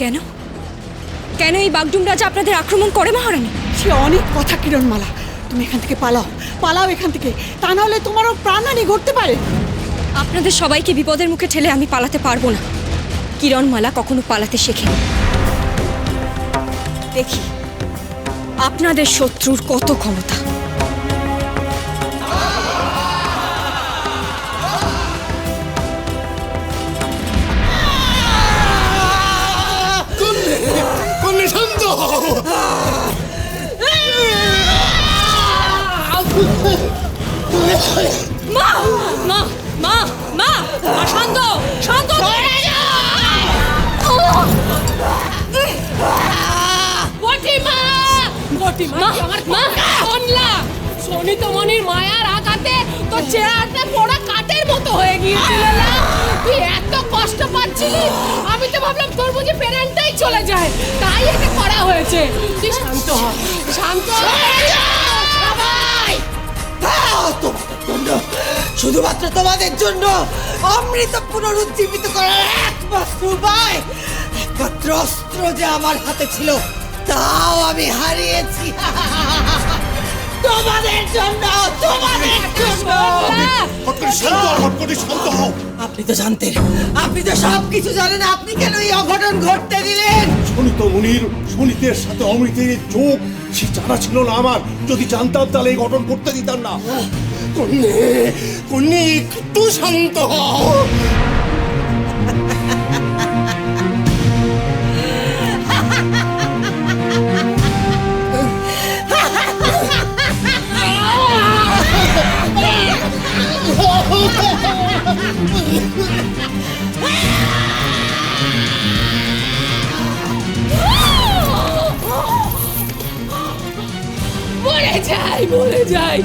কেন? কেন এই বাগডুম রাজা আপনাদের আক্রমণ করে মহারানী? সে অনেক কথা কিরণমালা। তুমি এখান থেকে পালাও পালাও এখান থেকে। তা নাহলে তোমারও প্রাণহানি ঘটতে পারে। আপনাদের সবাইকে বিপদের মুখে ঠেলে আমি পালাতে পারব না। কিরণমালা কখনো পালাতে শেখেনি দেখি আপনাদের শত্রুর কত ক্ষমতা? মা শান্ত শান্ত। সনিতমণির মায়ার আঘাতে তো চেহারাটা পোড়া কাঠের মতো হয়ে গিয়েছিল তুই এত আমি তো ভাবলাম তোর বুঝি চলে যায়। তাই করা হয়েছে। তুই শান্ত হ। শান্ত সবাই! শুধুমাত্র তোমাদের জন্য অমৃত পুনরুজ্জীবিত করার একমাত্র উপায়, একমাত্র অস্ত্র যে আমার হাতে ছিল, তাও আমি হারিয়েছি। তোমাদের জন্য তোমাদের জন্য। আপনি তো জানতেন আপনি তো সব কিছু জানেন আপনি কেন এই অঘটন ঘটতে দিলেন? শনিত মুনির শনিতের সাথে অমৃতের যোগ সে জানা ছিল না আমার। যদি জানতাম তাহলে এই ঘটন করতে দিতাম না। কন্যে কন্যে একটু শান্ত হও। যাই মরে যাই।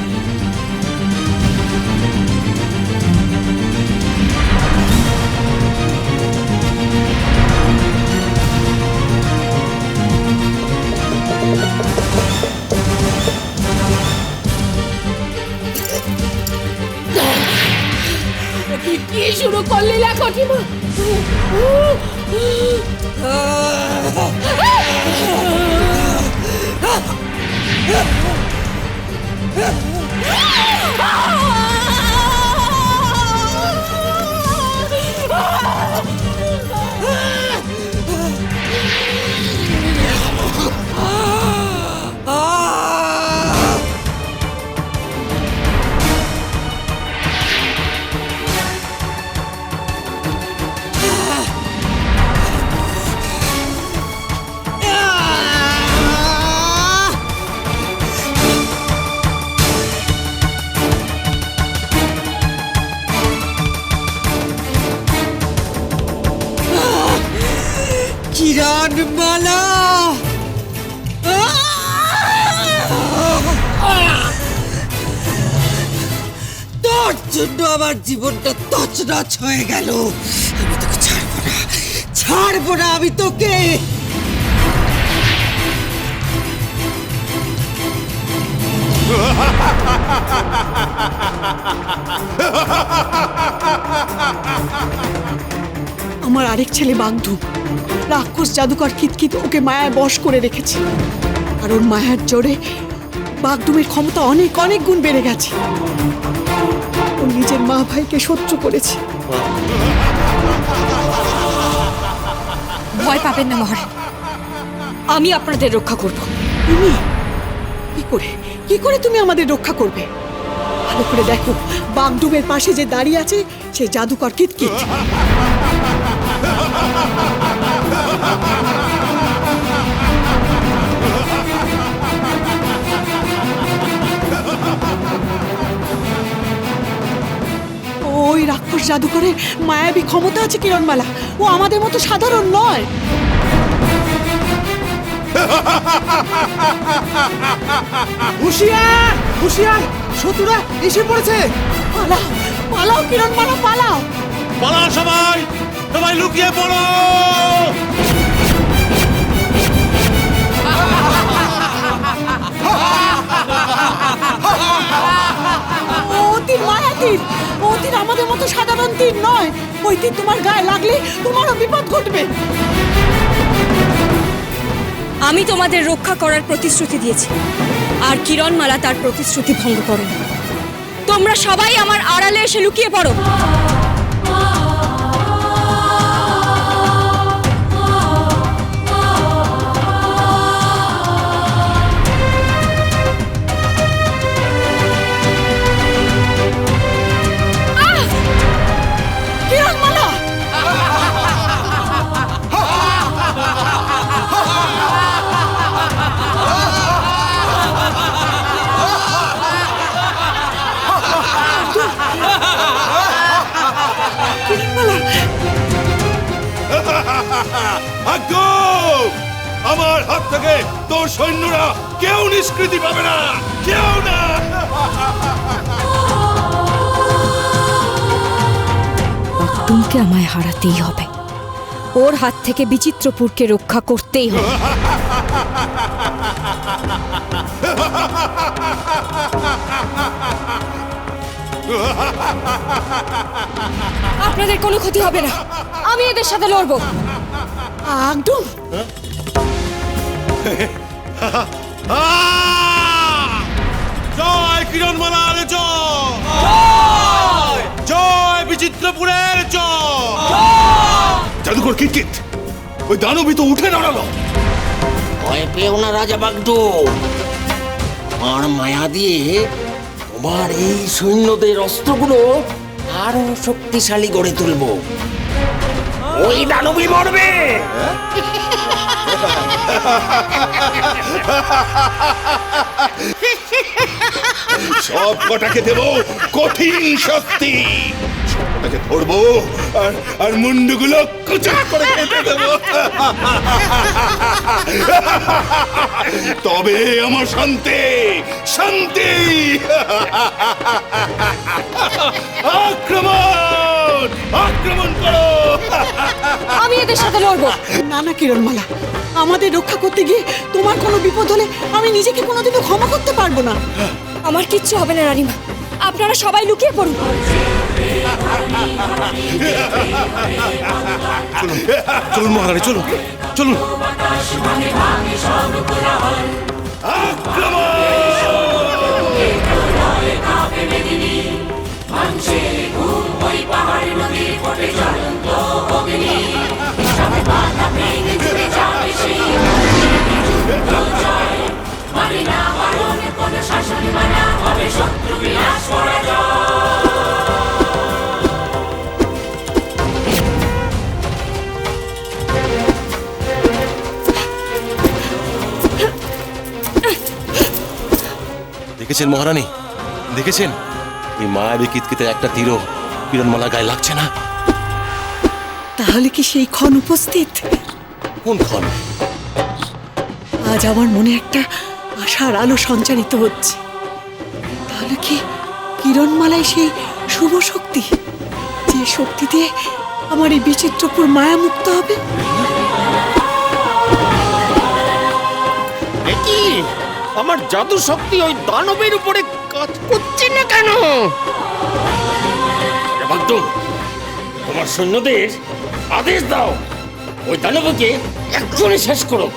কিরণ তোর জন্য আমার জীবনটা তছনছ হয়ে গেল। আমি তোকে ছাড়বো না। ছাড়বো না আমি তোকে। আমার আরেক ছেলে বাগধু রাক্ষস জাদুকর কিতকিত ওকে মায়ায় বশ করে রেখেছে। আর ওর মায়ার জোরে বাগডুমের ক্ষমতা অনেক অনেক গুণ বেড়ে গেছে। ও নিজের মা ভাইকে শত্রু করেছে। ভয় পাবেন না মহারানী আমি আপনাদের রক্ষা করব। তুমি? কি করে? কি করে তুমি আমাদের রক্ষা করবে? ভালো করে দেখো বাগডুমের পাশে যে দাঁড়িয়ে আছে সে জাদুকর কিতকিত। ওই রাক্ষস জাদুকরের মায়াবী ক্ষমতা আছে কিরণমালা। ও আমাদের মতো সাধারণ নয়। হুশিয়ার হুশিয়ার শত্রুরা এসে পড়েছে। পালাও পালাও কিরণমালা পালাও। পালা সবাই। সবাই লুকিয়ে পড়ো। আমাদের মতো সাধারণ তীর নয়। ওই তীর তোমার গায়ে লাগলে তোমারও বিপদ ঘটবে। আমি তোমাদের রক্ষা করার প্রতিশ্রুতি দিয়েছি। আর কিরণমালা তার প্রতিশ্রুতি ভঙ্গ করেন তোমরা সবাই আমার আড়ালে এসে লুকিয়ে পড়ো। ভাগ্য! আমার হাত থেকে তোর সৈন্যরা কেউ নিষ্কৃতি পাবে না। কেউ না। অক্টুমকে আমায় হারাতেই হবে। ওর হাত থেকে বিচিত্রপুরকে রক্ষা করতেই হবে। আপনাদের কোনো ক্ষতি হবে না। আমি এদের সাথে লড়বো। একদম! জয় কিরণমালার জয়! জয় বিচিত্রপুরের জয়! জাদুকর কিটকিট। ওই দানবী তো উঠে দাঁড়াল। ভয় পেও না রাজা বাগডো আমার মায়া দিয়ে তোমার এই সৈন্যদের অস্ত্রগুলো আরও শক্তিশালী গড়ে তুলবো। ওই দানবী মরবে। সব কটাকে দেব কঠিন শক্তি সব কটাকে ধরবো আর আর মুন্ডুগুলো কুচা করে খেতে দেব। তবে আমার শান্তি শান্তি। আক্রমণ! আক্রমণ করো। আমি এদের সাথে লড়বো। না না কিরণমালা আমাদের রক্ষা করতে গিয়ে তোমার কোনো বিপদ হলে আমি নিজেকে কোনোদিনও ক্ষমা করতে পারব না। আমার কিচ্ছু হবে না রানীমা। আপনারা সবাই লুকিয়ে পড়ুন। চলুন মহারানী চলুন চলুন। দেখেছেন মহারানী? দেখেছেন? এই মায়াবী কিতকিতে একটা তীরও কিরণমালা গায়ে লাগছে না? তাহলে কি সেই ক্ষণ উপস্থিত? কোন ক্ষণ? আজ আমার মনে একটা আশার আলো সঞ্চারিত হচ্ছে। তাহলে কি কিরণমালায় সেই শুভ শক্তি? যে শক্তি দিয়ে আমার এই বিচিত্রপুর মায়া মুক্ত হবে কি? আমার জাদু শক্তি ওই দানবের উপরে কাজ করছে না কেন? তোমার সৈন্যদের আদেশ দাও। ওই দানবকে একজনে শেষ করো।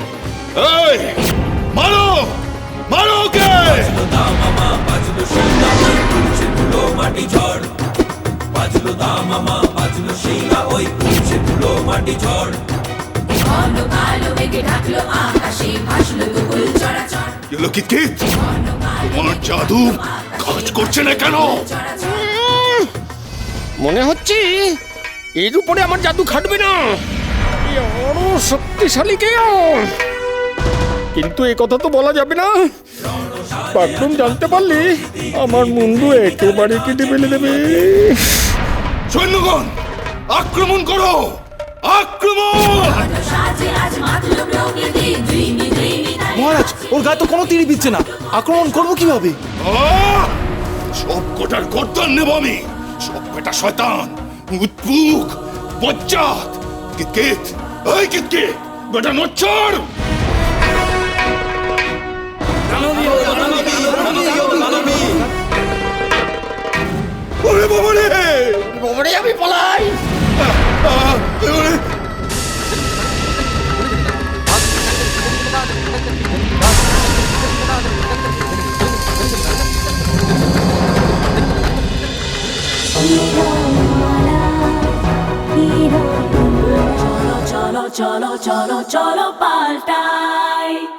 মারো! মারো ওকে! এলো কিটকিট তোমার জাদু কাজ করছে না কেন মনে হচ্ছে এর উপরে আমার জাদু খাটবে না। শক্তিশালী কেউ। কিন্তু এ কথা তো বলা যাবে না। বাথরুম জানতে পারলে? আমার মুন্ডু একেবারে কেটে ফেলে দেবে। সৈন্যগণ আক্রমণ করো! আক্রমণ! মহারাজ ওর গায়ে তো কোনো তীরই বিচ্ছে না। আক্রমণ করব কীভাবে? আহ! সব কটার গর্দান নেব আমি। সব কটা শয়তান উৎপুক বজ্জাত কিতকিত। এই কিতকিত বেটা নচ্ছর! ওরে ওরে আমি পলাই cholo, cholo, cholo, cholo, cholo, paltai.